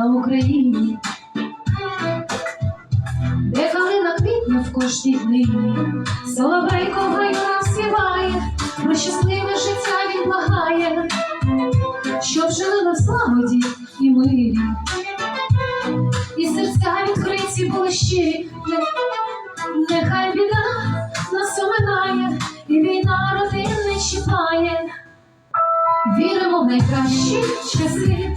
на Україні, де калина квітне в кожній днині, Соловейко в нам співає, про щасливе життя він благає, щоб жили на злагоді і мирі, і серця відкриті були щирі, нехай біда нас оминає, і війна родин не чіпає. Віримо в найкращі часи,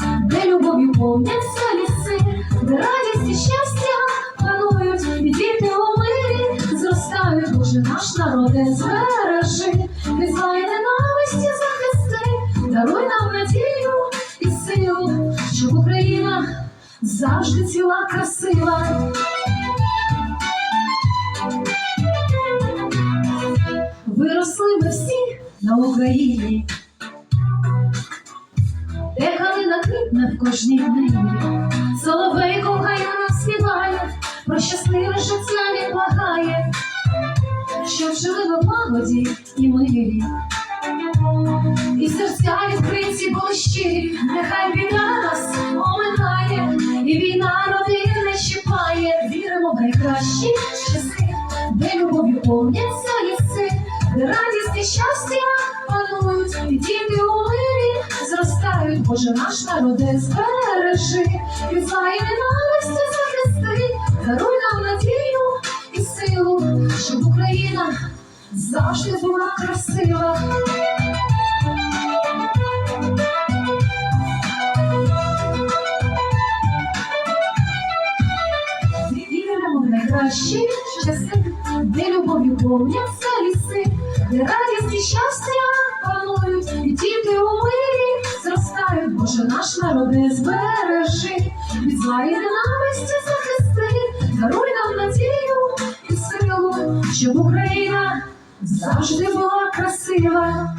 любов'ю повняться ліси, де радість і щастя панують, і діти у мирі зростають, Боже наш народе збережи, зла і ненависті захисти, даруй нам надію і силу, щоб Україна завжди ціла красива. Виросли ми всі на Україні квітне в кожній днині, Соловейко в гаю нам співає, про щасливе життя він благає, щоб жили в лагоді і мирі, і серця відкриті були щирі, нехай біда нас оминає, і війна родин не чіпає, віримо в найкращі часи, де любов'ю повняться де радість і щастя панують, і діти у мирі зростають, Боже наш народе збережи, від зла і ненависті захисти, даруй нам надію і силу, щоб Україна завжди була красива. Найкращі часи, де любов'ю повняться радість і щастя панують, діти у мирі зростають, Боже наш народ не збережи, від зла і ненависті захисти, даруй нам надію і силу, щоб Україна завжди була красива.